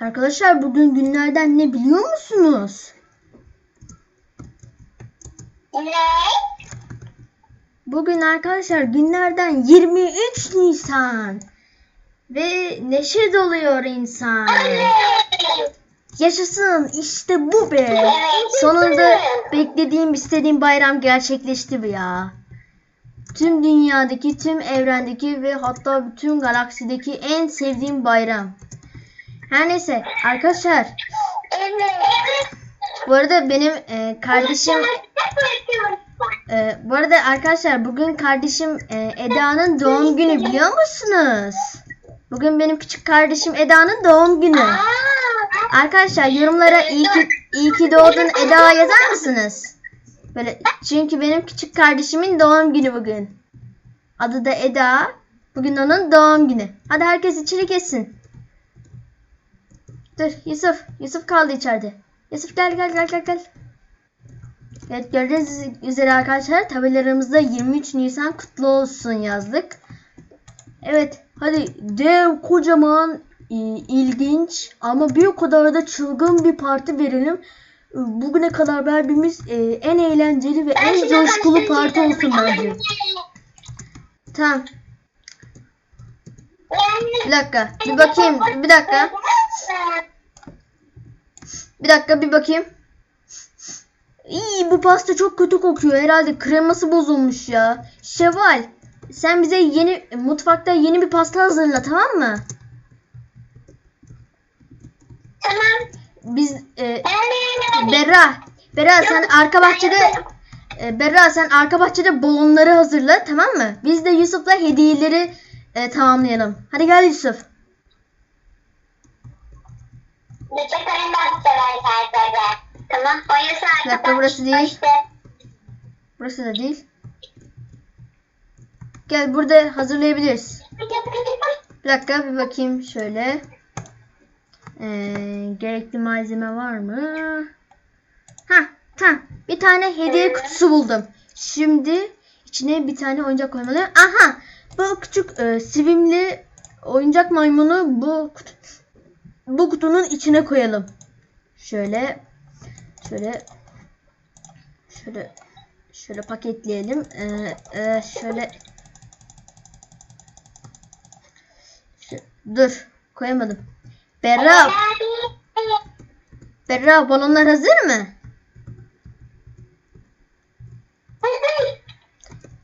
Arkadaşlar bugün günlerden ne biliyor musunuz? Ne? Bugün arkadaşlar günlerden 23 Nisan. Ve neşe doluyor insan. Yaşasın işte bu be. Sonunda beklediğim istediğim bayram gerçekleşti bu ya. Tüm dünyadaki, tüm evrendeki ve hatta bütün galaksideki en sevdiğim bayram. Her neyse arkadaşlar Evet. bu arada benim e, kardeşim e, bu arada arkadaşlar bugün kardeşim e, Eda'nın doğum günü biliyor musunuz? Bugün benim küçük kardeşim Eda'nın doğum günü. Arkadaşlar yorumlara iyi ki, iyi ki doğdun Eda yazar mısınız? Böyle çünkü benim küçük kardeşimin doğum günü bugün. Adı da Eda. Bugün onun doğum günü. Hadi herkes içeri geçsin. Dur Yusuf. Yusuf kaldı içeride. Yusuf gel gel gel gel gel. Evet gördüğünüz üzere arkadaşlar tabelalarımızda 23 Nisan kutlu olsun yazdık. Evet hadi dev kocaman e, ilginç ama bir o kadar da çılgın bir parti verelim. Bugüne kadar verdiğimiz e, en eğlenceli ve en coşkulu parti olsun bence. Tamam bir dakika bir bakayım bir dakika bir dakika bir bakayım. İyi bu pasta çok kötü kokuyor. Herhalde kreması bozulmuş ya. Şevval sen bize yeni mutfakta yeni bir pasta hazırla tamam mı? Tamam. Biz e, Berra Berra sen arka bahçede e, Berra sen arka bahçede balonları hazırla tamam mı? Biz de Yusuf'la hediyeleri e, tamamlayalım. Hadi gel Yusuf. Ben sever sayfada. Tamam. Boyası Bir dakika, burası değil. İşte. Burası da değil. Gel burada hazırlayabiliriz. Bir dakika bir bakayım şöyle. Ee, gerekli malzeme var mı? Ha tamam. Bir tane hediye kutusu buldum. Şimdi içine bir tane oyuncak koymalıyım. Aha! Bu küçük e, sivimli oyuncak maymunu bu kutu, bu kutunun içine koyalım. Şöyle şöyle şöyle şöyle paketleyelim. Ee, e, şöyle Şu- dur koyamadım. Berra Berra balonlar hazır mı?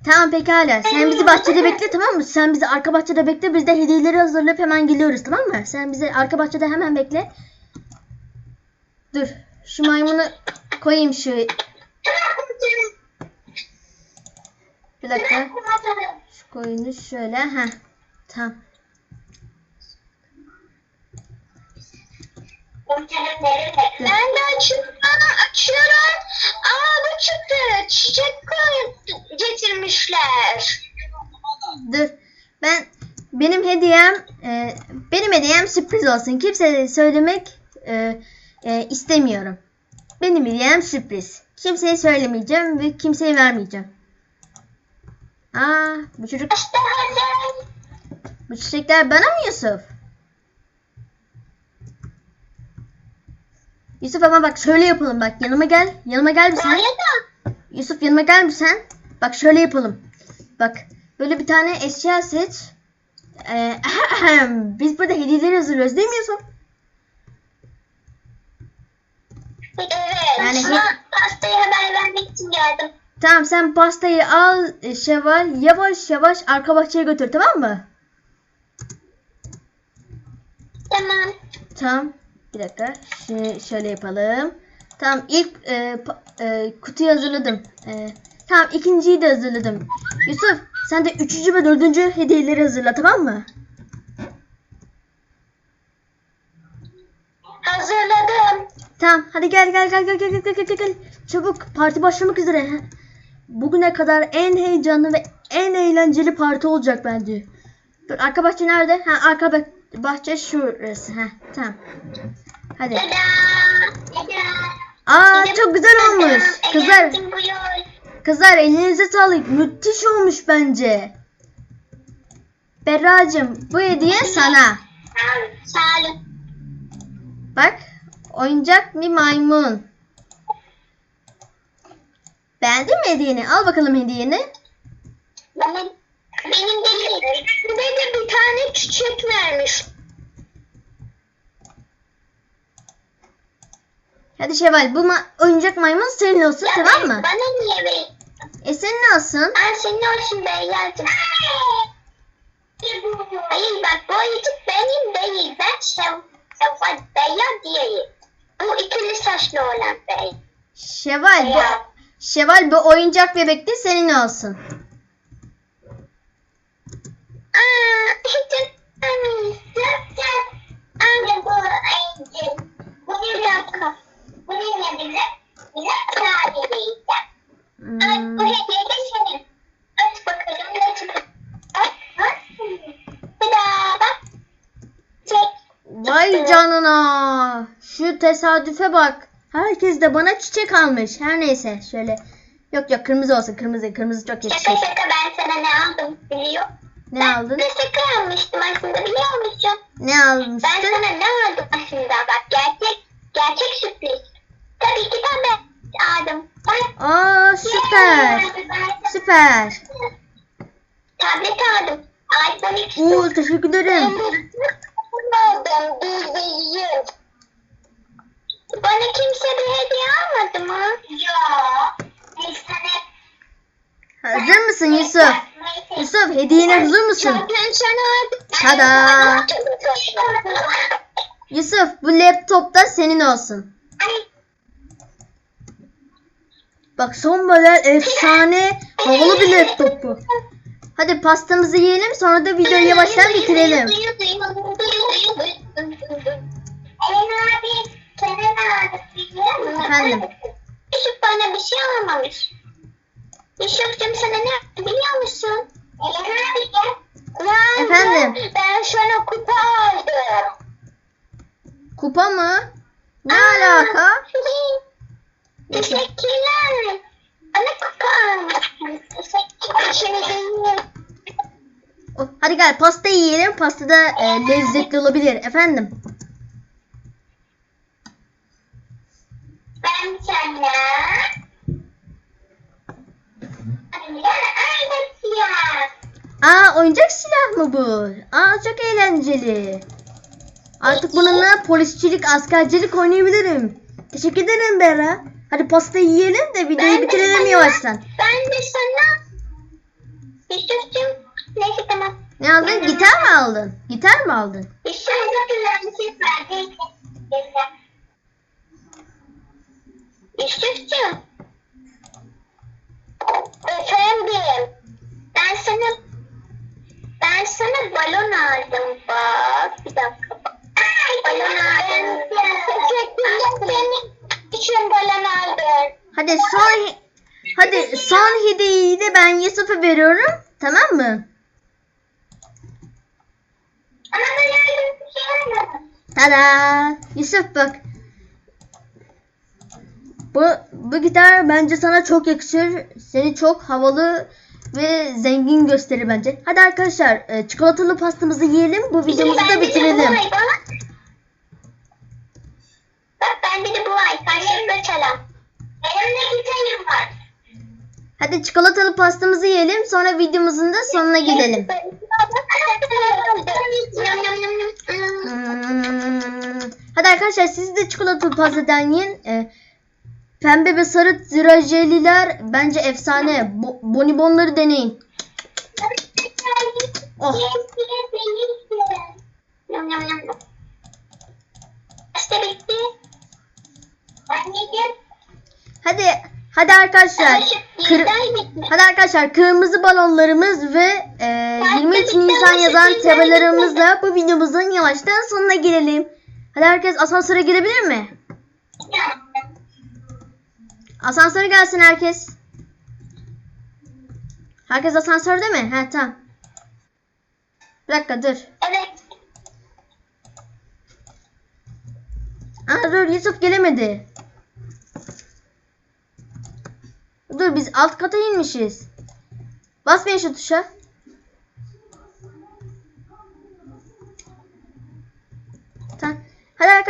Tamam pekala. Sen bizi bahçede bekle tamam mı? Sen bizi arka bahçede bekle. Biz de hediyeleri hazırlayıp hemen geliyoruz tamam mı? Sen bizi arka bahçede hemen bekle. Dur. Şu maymunu koyayım şu. Bir dakika. Şu koyunu şöyle. Heh. Tamam. Ben de açıyorum. Açıyorum. Aa bu çıktı. Çiçek koy- getirmişler. Dur. Ben benim hediyem e, benim hediyem sürpriz olsun. Kimseye söylemek e, e, istemiyorum. Benim hediyem sürpriz. Kimseye söylemeyeceğim ve kimseye vermeyeceğim. Aa, bu çocuk bu çiçekler bana mı Yusuf? Yusuf ama bak şöyle yapalım bak yanıma gel. Yanıma gel bir sen. Yusuf yanıma gel bir sen. Bak şöyle yapalım. Bak böyle bir tane eşya seç. Ee, biz burada hediyeleri hazırlıyoruz değil mi Yusuf? Evet. Yani hep- pastayı haber vermek için geldim. Tamam sen pastayı al Şevval yavaş yavaş arka bahçeye götür tamam mı? Tamam. Tamam. Bir dakika. Şimdi şöyle yapalım. Tamam ilk e, e, kutuyu hazırladım. E, tamam ikinciyi de hazırladım. Yusuf sen de üçüncü ve dördüncü hediyeleri hazırla tamam mı? Hazırladım. Tamam hadi gel gel gel gel gel gel gel gel gel. Çabuk parti başlamak üzere. Bugüne kadar en heyecanlı ve en eğlenceli parti olacak bence. Dur arka bahçe nerede? Ha arka bah- bahçe şurası. Ha tamam. Hadi. Tada. Tada. Aa çok güzel olmuş. Kızlar. Kızlar elinize sağlık. Müthiş olmuş bence. Berracığım bu hediye sana. Sağ olun. Bak oyuncak bir maymun. Beğendin mi hediyeni? Al bakalım hediyeni. Bana, benim değil. Bir de bir tane çiçek vermiş. Hadi Şevval bu ma- oyuncak maymun senin olsun Ya tamam mı? Bana niye ver? E senin olsun. Ben senin olsun Beyaz'ım. Hayır bak bu oyuncak benim değil. Ben Şev Şevval Beyaz değilim. Bu ikili saçlı olan bey. Şevval bu. Şevval bu oyuncak bebek de senin olsun. Hiç anlamıyorsun. Anne bu. Bu bir dakika. Bu ne? Bize kurabiye yiyeceğim. Ay, bu Hmm. hediye de senin. Aç bakalım ne çıkıyor. Aç, aç. Bir daha bak. Çek. Vay canına. Şu tesadüfe bak. Herkes de bana çiçek almış. Her neyse şöyle. Yok yok kırmızı olsun kırmızı. Kırmızı çok Şaka yakışır. şaka ben sana ne aldım biliyor Ne aldın? Ben şaka almıştım aslında biliyor musun? Ne Ben almıştın? sana ne aldım aslında bak gerçek gerçek sürpriz. Tabii ki ben aldım. Bak. Aa süper. Süper. Tablet aldım. iPhone X. Oo teşekkür ederim. aldım bildiğin. Bana kimse bir hediye almadı mı? Yok. Hazır mısın Yusuf? Yusuf hediyene hazır mısın? Tada. Yusuf bu laptop da senin olsun. Bak son model efsane havalı bir laptop bu. Hadi pastamızı yiyelim sonra da videoyu yavaştan bitirelim. Efendim? Yusuf bana bir şey almamış. Yusuf'cum sana ne biliyor musun? Ne Efendim? aldı? Ben sana kupa aldım. Kupa mı? Ne Aa, alaka? Teşekkürler. Bana kupa almışsın. Teşekkürler. Oh, Hadi gel pasta yiyelim. Pasta da e, lezzetli olabilir efendim. Ben sana. Aa oyuncak silah mı bu? Aa çok eğlenceli. Artık bununla polisçilik, askercilik oynayabilirim. Teşekkür ederim Bera. Hadi pasta yiyelim de videoyu Ben bitirelim sana- yavaştan. Ben de sana Yusuf'cum neyse tamam. Ne aldın? Gitar mı aldın? Gitar mı aldın? Yusuf Yusuf'cum Efendim Ben sana Ben sana balon aldım bak Bir dakika bak Balon aldım Teşekkürler senin için balon aldım Hadi son Hadi son hediyeyi de ben Yusuf'a veriyorum. Tamam mı? Şey Tada! Yusuf bak. Bu bu gitar bence sana çok yakışır. Seni çok havalı ve zengin gösterir bence. Hadi arkadaşlar e, çikolatalı pastamızı yiyelim. Bu videomuzu da Bende de bu bitirelim. ay bak. Bak bende de bu ay. Karşımda çalan. Benim de gitarım var. Hadi çikolatalı pastamızı yiyelim. Sonra videomuzun da sonuna gidelim. Hmm. Hadi arkadaşlar siz de çikolatalı pastadan yiyin. E, pembe ve sarı drajeliler bence efsane. Bo- bonibonları deneyin. Oh. Hadi hadi arkadaşlar. Kır- hadi arkadaşlar kırmızı balonlarımız ve e, 23 Nisan yazan tabelalarımızla bu videomuzun yavaştan sonuna gelelim. Hadi herkes asansöre girebilir mi? Asansöre gelsin herkes. Herkes asansörde mi? He tamam. Bir dakika dur. Evet. Aa dur Yusuf gelemedi. Dur biz alt kata inmişiz. Basmayın şu tuşa.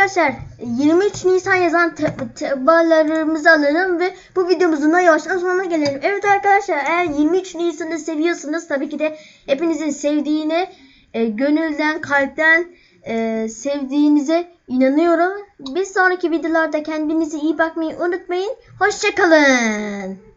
Arkadaşlar 23 Nisan yazan tabelalarımızı alalım ve bu videomuzun da yavaştan sonuna gelelim. Evet arkadaşlar eğer 23 Nisan'ı seviyorsanız tabii ki de hepinizin sevdiğine e, gönülden kalpten e, sevdiğinize inanıyorum. Bir sonraki videolarda kendinize iyi bakmayı unutmayın. Hoşçakalın.